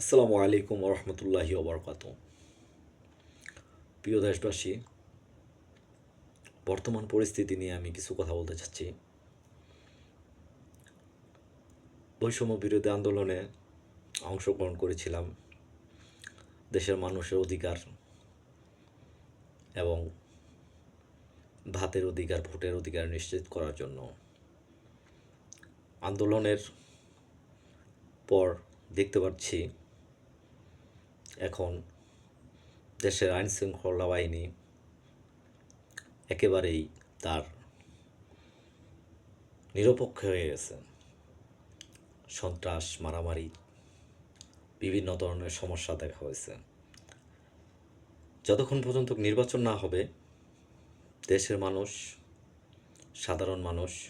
আসসালামু আলাইকুম রহমতুল্লাহি ওবরকাত প্রিয় দেশবাসী, বর্তমান পরিস্থিতি নিয়ে আমি কিছু কথা বলতে চাচ্ছি। বৈষম্য বিরোধী আন্দোলনে অংশগ্রহণ করেছিলাম দেশের মানুষের অধিকার এবং ভাতের অধিকার, ভোটের অধিকার নিশ্চিত করার জন্য। আন্দোলনের পর দেখতে পাচ্ছি এখন দেশের আইন শৃঙ্খলা বাহিনী একেবারেই তার নিরপেক্ষ হয়ে গেছে। সন্ত্রাস, মারামারি, বিভিন্ন ধরনের সমস্যা দেখা হয়েছে। যতক্ষণ পর্যন্ত নির্বাচন না হবে, দেশের মানুষ, সাধারণ মানুষ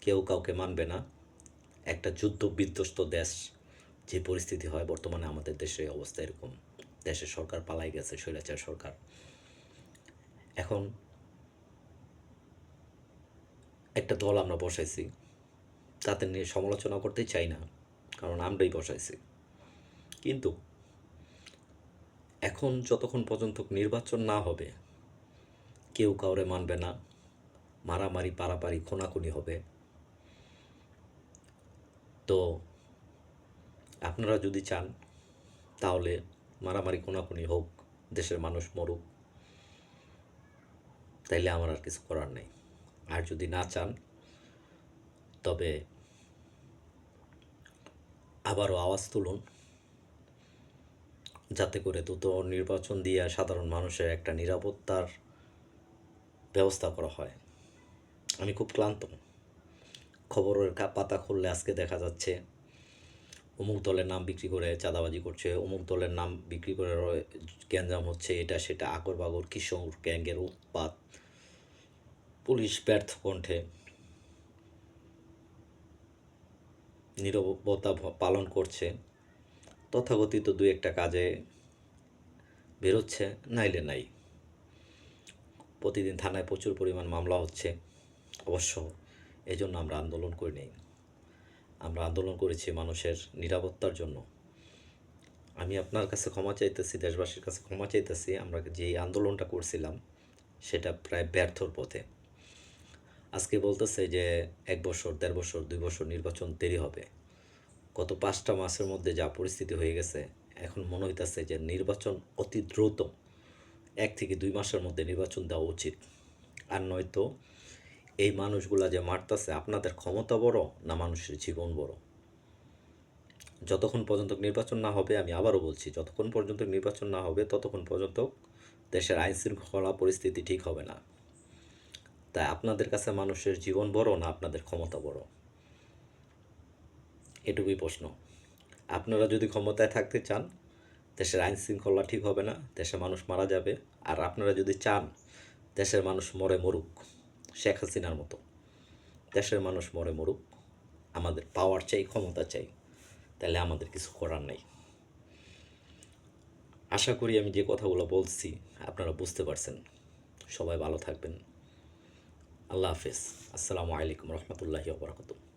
কেউ কাউকে মানবে না। একটা যুদ্ধ বিধ্বস্ত দেশ যে পরিস্থিতি হয় বর্তমানে আমাদের দেশের অবস্থা এরকম। দেশের সরকার পালাই গেছে, স্বৈরাচার সরকার। এখন একটা দল আমরা বসাইছি তাতে নিয়ে সমালোচনা করতে চাই না, কারণ আমরাই বসাইছি। কিন্তু এখন যতক্ষণ পর্যন্ত নির্বাচন না হবে, কেউ কাউরে মানবে না, মারামারি, পারাপারি, খোনাখুনি হবে। তো আপনারা যদি চান, তাহলে মারামারি কোনাকুনি হোক, দেশের মানুষ মরুক, তাইলে আমার আর কিছু করার নেই। আর যদি না চান, তবে আবারও আওয়াজ তুলুন, যাতে করে দ্রুত নির্বাচন দিয়ে সাধারণ মানুষের একটা নিরাপত্তার ব্যবস্থা করা হয়। আমি খুব ক্লান্ত। খবরের পাতা খুললে আজকে দেখা যাচ্ছে অমুক দলের নাম বিক্রি করে চাঁদাবাজি করছে, অমুক দলের নাম বিক্রি করে গ্যাঞ্জাম হচ্ছে, এটা সেটা আগর বাগর, কিশোর গ্যাংয়ের উৎপাত, পুলিশ ব্যর্থ কণ্ঠে। নীরবতা পালন করছে। তথাকথিত দু একটা কাজে বেরোচ্ছে, নাইলে নাই। প্রতিদিন থানায় প্রচুর পরিমাণ মামলা হচ্ছে। অবশ্য এই জন্য আমরা আন্দোলন করি নেই। আমরা আন্দোলন করেছি মানুষের নিরাপত্তার জন্য। আমি আপনার কাছে ক্ষমা চাইতেছি, দেশবাসীর কাছে ক্ষমা চাইতেছি, আমরা যে আন্দোলনটা করছিলাম, সেটা প্রায় ব্যর্থর পথে। আজকে বলতেছে যে এক বছর, দেড় বছর, দুই বছর নির্বাচন দেরি হবে। গত পাঁচটা মাসের মধ্যে যা পরিস্থিতি হয়ে গেছে, এখন মনে হইতেছে যে নির্বাচন অতি দ্রুত এক থেকে দুই মাসের মধ্যে নির্বাচন দেওয়া উচিত। আর নয়তো এই মানুষগুলা যে মারতেছে, আপনাদের ক্ষমতা বড় না মানুষের জীবন বড়? যতক্ষণ পর্যন্ত নির্বাচন না হবে, আমি আবারও বলছি, যতক্ষণ পর্যন্ত নির্বাচন না হবে, ততক্ষণ পর্যন্ত দেশের আইন শৃঙ্খলা পরিস্থিতি ঠিক হবে না। তাই আপনাদের কাছে মানুষের জীবন বড় না আপনাদের ক্ষমতা বড়? এটুকুই প্রশ্ন। আপনারা যদি ক্ষমতায় থাকতে চান, দেশের আইন শৃঙ্খলা ঠিক হবে না, দেশের মানুষ মারা যাবে, আর আপনারা যদি চান, দেশের মানুষ মরে মরুক। শেখ হাসিনার মতো। দেশের মানুষ মরে মরুক, আমাদের পাওয়ার চাই, ক্ষমতা চাই, তাহলে আমাদের কিছু করার নেই। আশা করি আমি যে কথাগুলো বলছি, আপনারা বুঝতে পারছেন। সবাই ভালো থাকবেন। আল্লাহ হাফেজ। আসসালামু আলাইকুম রহমতুল্লাহি ওবরাকাতুহ